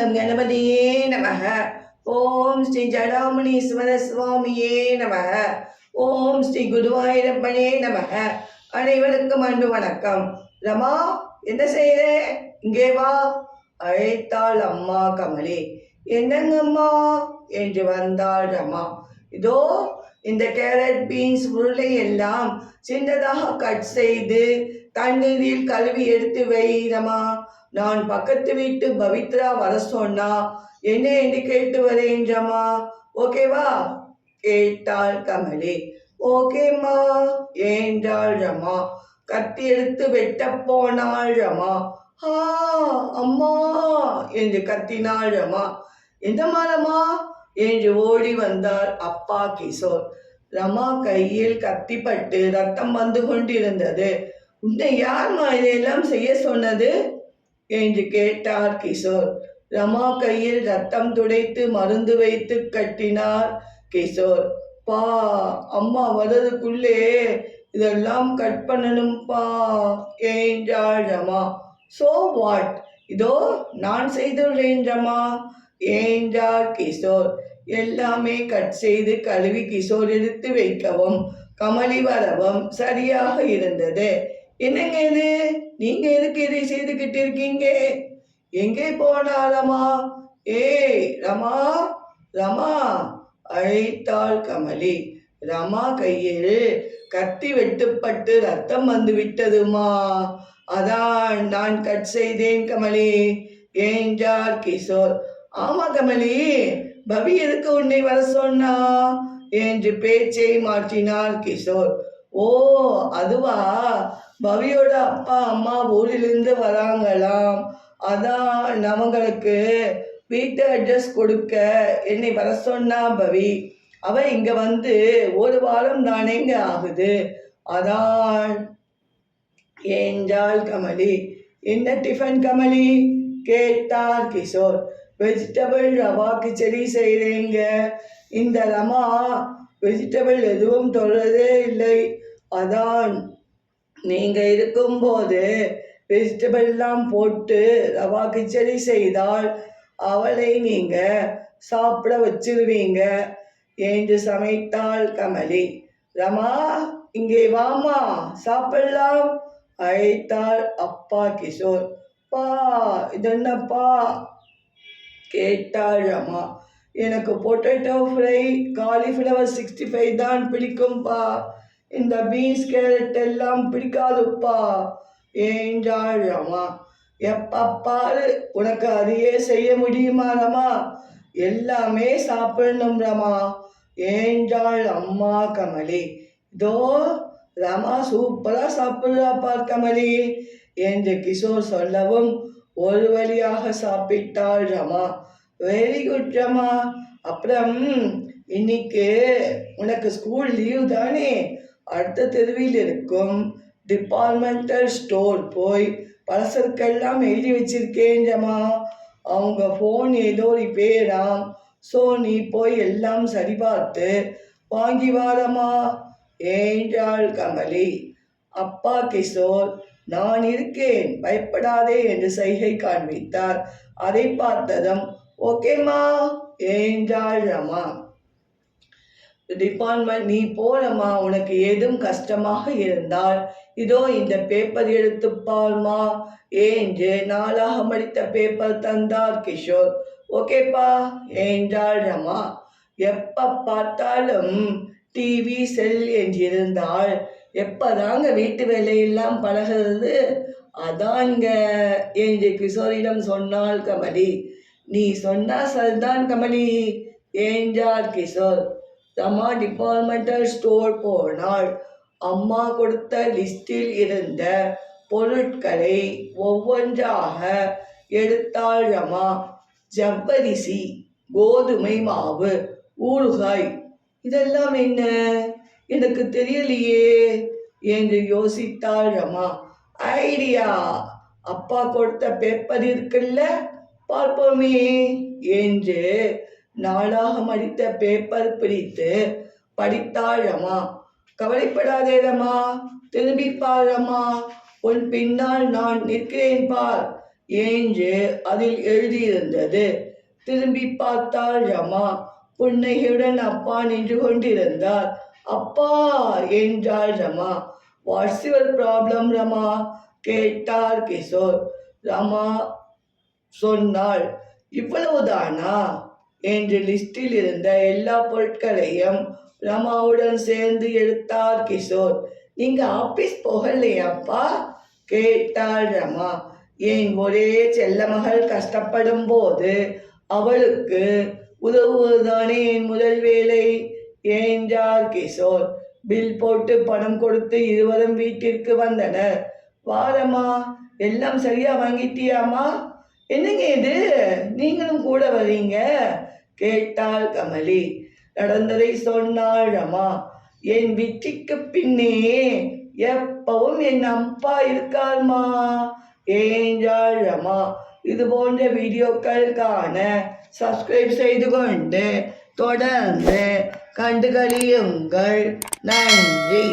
Come கணபதியே நமக ஓம் ஸ்ரீ ஜடாமுனீஸ்வர சுவாமியே நமக ஓம் ஸ்ரீ குருவாயிரப்பனே நமக அனைவருக்கும் அன்பு வணக்கம். ரமா என்ன செய்யற? இங்கே வா. அழைத்தாள் அம்மா கமலே. என்னங்கம்மா? என்று வந்தாள் ரமா. இதோ இந்த கேரட் பீன்ஸ் உருளை எல்லாம் சின்னதாக கட் செய்து தண்ணீரில் கழுவி எடுத்து வைரமா நான் பக்கத்து வீட்டு பவித்ரா வர சொன்னா என்ன என்று கேட்டு வரேன் ஓகேவா கேட்டாள் கமலி. ஓகேம்மா என்றாள் ரமா கத்தி எடுத்து வெட்ட போனாள் ரமா ஆ அம்மா என்று கத்தினாள் ரமா எந்த மரமா என்று ஓடி வந்தார் அப்பா கிஷோர். ரமா கையில் கத்திப்பட்டு ரத்தம் வந்து கொண்டிருந்தது. உன்னை யார்மா இதையெல்லாம் செய்ய சொன்னது? என்று கேட்டார் கிஷோர். ரமா கையில் ரத்தம் துடைத்து மருந்து வைத்து கட்டினார் கிஷோர். பா அம்மா வர்றதுக்குள்ளே இதெல்லாம் கட் பண்ணணும்பா என்றாள் ரமா. சோ வாட் இதோ நான் செய்துள்ளேன் ரமா என்றார் கிஷோர். எல்லாமே கட் செய்து கழுவி கிஷோர் எடுத்து வைக்கவும் கமலி வரவும் சரியாக இருந்தது. என்னங்க இது? நீங்க எதுக்கு இதை செய்துக்கிட்டு இருக்கீங்க? எங்கே போனா ரமா? ஏ ரமா ரமா அழைத்தாள் கமலி. ரமா கையில் கத்தி வெட்டுப்பட்டு ரத்தம் வந்து விட்டதுமா? அதான் நான் கட் செய்தேன் கமலி. என்றார் கிஷோர்? ஆமா கமலி பவி எதுக்கு உன்னை வர சொன்னா? என்று பேச்சை மாற்றினார் கிஷோர். ஓ அதுவா? பவியோட அப்பா அம்மா ஊரிலிருந்து வராங்களாம். அதான் அவங்களுக்கு வீட்டு அட்ரஸ் கொடுக்க என்னை வர சொன்னா பவி. அவ இங்க வந்து ஒரு வாரம் தானேங்க ஆகுது. அதான். என்றாள் கமலி. என்ன டிஃபன் கமலி? கேட்டார் கிஷோர். வெஜிடபிள் ரவா கிச்சடி செய்கிறேங்க இந்த ரமா வெஜிடபிள் எதுவும் தொடரதே இல்லை. அதான். நீங்கள் இருக்கும்போது வெஜிடபிள்லாம் போட்டு ரவா கிச்சடி செய்தால் அவளை நீங்கள் சாப்பிட வச்சிருவீங்க என்று சமைத்தாள் கமலி. ரமா இங்கே வாமா சாப்பிடலாம் அழைத்தாள் அப்பா கிஷோர். பா இதென்னப்பா? கேட்டாள் ரமா. எனக்கு potato fry cauliflower sixty five தான் பிடிக்கும்பா. இந்த பீன்ஸ் கேரட் எல்லாம் பிடிக்காதுப்பா. என்றாள் ரமா எப்ப பாரு உனக்கு அதையே செய்ய முடியுமா ரமா? எல்லாமே சாப்பிடணும் ரமா. என்றாள் அம்மா கமலி இதோ ரமா சூப்பரா சாப்பிடுறா பார் கமலி என்று கிஷோர் சொல்லவும் ஒரு வழியாக சாப்பிட்டாள் ரமா. Very good Rama. அப்புறம் இன்னைக்கு உனக்கு ஸ்கூல் லீவ் தானே? அடுத்த தெருவில் இருக்கும் டிபார்ட்மெண்டல் ஸ்டோர் போய் பழசருக்கெல்லாம் எழுதி வச்சிருக்கேன்டம்மா அவங்க ஃபோன் ஏதோ ரிப்பேராம் ஸோ நீ போய் எல்லாம் சரிபார்த்து வாங்கி வாரமா என்றாள் கமலி? அப்பா கிஷோர் நான் இருக்கேன் பயப்படாதே என்று சைகை காண்பித்தார். அதை பார்த்ததும் ஓகேம்மா என்றாள் ரமா. டிபார்ட்மெண்ட் நீ போறம்மா உனக்கு ஏதும் கஷ்டமாக இருந்தால். இதோ இந்த பேப்பர் எடுத்துப்பாள்மா பாருமா என்று நாளாக மடித்த பேப்பர் தந்தார் கிஷோர். ஓகேப்பா என்றாள் ரமா? எப்ப பார்த்தாலும் டிவி செல் என்றிருந்தாள். எப்பதாங்க வீட்டு வேலையெல்லாம் பழகிறது? அதாங்க என்று கிஷோரிடம் சொன்னாள் கமலி. நீ சொன்னா சரிதான் கமலி என்றார் கிஷோர். ரமா டிபார்ட்மெண்டல் ஸ்டோர் போனால் அம்மா கொடுத்த லிஸ்டில் இருந்த பொருட்களை ஒவ்வொன்றாக எடுத்தாள் ரமா. ஜவ்வரிசி கோதுமை மாவு ஊறுகாய். இதெல்லாம் என்ன? எனக்கு தெரியலையே என்று யோசித்தாள் ரமா. ஐடியா! அப்பா கொடுத்த பேப்பர் இருக்குல்ல? பார்ப்போமே என்று நாளாக மடித்த பேப்பர் பிரித்து படித்தாள் ரமா கவலைப்படாதே ரமா திரும்பி பார் ரமா உன் பின்னால் நான் நிற்கிறேன் பார். என்று அதில் எழுதியிருந்தது. திரும்பி பார்த்தாள் ரமா புன்னகையுடன் அப்பா நின்று கொண்டிருந்தார். அப்பா என்றாள் Rama? What's your problem Rama? கேட்டார் கிஷோர். ரமா சொன்னாள் இவ்வளவுதானா? என்று லிஸ்டில் இருந்த எல்லா பொருட்களையும் ரமாவுடன் சேர்ந்து எடுத்தார் கிஷோர். நீங்க ஆபீஸ் போகலையாப்பா? கேட்டாள் ரமா. என் ஒரே செல்ல மகள் கஷ்டப்படும் போது அவளுக்கு உதவுவதுதானே என் முதல் வேலை? என்றார் கிஷோர். பில் போட்டு பணம் கொடுத்து இருவரும் வீட்டிற்கு வந்தனர். வாரம்மா எல்லாம் சரியா வாங்கிட்டியாமா என்னங்க இது? நீங்களும் கூட வரீங்க? கேட்டாள் கமலி. நடந்ததை சொன்னாள் ரமா. என் வீட்டுக்கு பின்னே எப்பவும் என் அப்பா இருக்காள்மா? ஏஞ்சாள் ரமா. இது போன்ற வீடியோக்கள் காண சப்ஸ்கிரைப் செய்து கொண்டு தொடர்ந்து கண்டுகளியுங்கள். நன்றி.